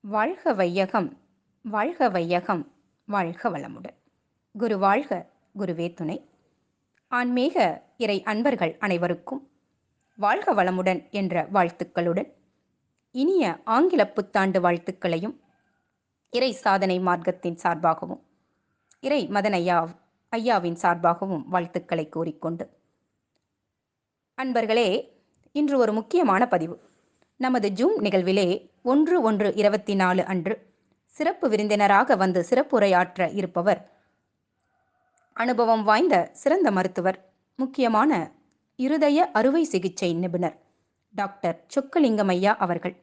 வாழ்க வையகம் வாழ்க வையகம் வாழ்க வளமுடன். குரு வாழ்க குருவே துணை. ஆன்மீக இறை அன்பர்கள் அனைவருக்கும் வாழ்க வளமுடன் என்ற வாழ்த்துக்களுடன் இனிய ஆங்கில புத்தாண்டு வாழ்த்துக்களையும் இறை சாதனை மார்க்கத்தின் சார்பாகவும் இறை மதன் ஐயா ஐயாவின் சார்பாகவும் வாழ்த்துக்களை கூறிக்கொண்டு. அன்பர்களே இன்று ஒரு முக்கியமான பதிவு. நமது ஜூம் நிகழ்விலே ஒன்று ஒன்று இருபத்தி நாலு அன்று சிறப்பு விருந்தினராக வந்து சிறப்புரையாற்ற இருப்பவர். அனுபவம் வாய்ந்த சிறந்த மருத்துவர் முக்கியமான இருதய அறுவை சிகிச்சை நிபுணர் டாக்டர் சொக்கலிங்கமையா அவர்கள்.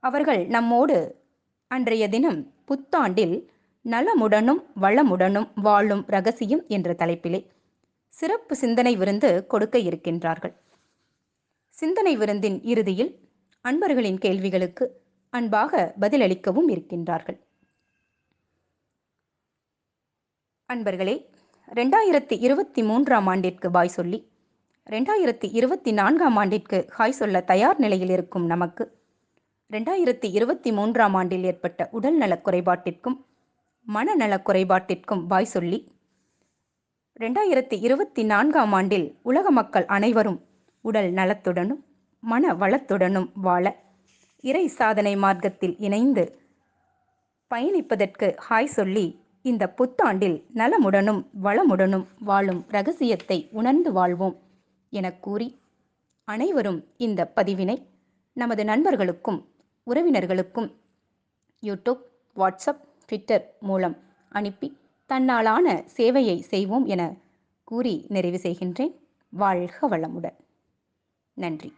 அவர்கள் நம்மோடு அன்றைய தினம் புத்தாண்டில் நலமுடனும் வளமுடனும் வாழும் ரகசியம் என்ற தலைப்பிலே சிறப்பு சிந்தனை விருந்து கொடுக்க இருக்கின்றார்கள். சிந்தனை விருந்தின் இறுதியில் அன்பர்களின் கேள்விகளுக்கு அன்பாக பதிலளிக்கவும் இருக்கின்றார்கள். அன்பர்களே ரெண்டாயிரத்தி இருபத்தி மூன்றாம் ஆண்டிற்கு பாய் சொல்லி ரெண்டாயிரத்தி இருபத்தி நான்காம் ஆண்டிற்கு ஹாய் சொல்ல தயார் நிலையில் இருக்கும் நமக்கு ரெண்டாயிரத்தி இருபத்தி மூன்றாம் ஆண்டில் ஏற்பட்ட உடல் நலக் குறைபாட்டிற்கும் மனநலக் குறைபாட்டிற்கும் பாய் சொல்லி ரெண்டாயிரத்தி இருபத்தி நான்காம் ஆண்டில் உலக மக்கள் அனைவரும் உடல் நலத்துடனும் மன வளத்துடனும் வாழ. இறை சாதனை மார்க்கத்தில் இணைந்து பயணிப்பதற்கு ஹாய் சொல்லி இந்த புத்தாண்டில் நலமுடனும் வளமுடனும் வாழும் ரகசியத்தை உணர்ந்து வாழ்வோம் என கூறி அனைவரும் இந்த பதிவினை நமது நண்பர்களுக்கும் உறவினர்களுக்கும் யூடியூப் வாட்ஸ்அப் ட்விட்டர் மூலம் அனுப்பி தன்னாலான சேவையை செய்வோம் என கூறி நிறைவு செய்கின்றேன். வாழ்க வளமுடன். நன்றி.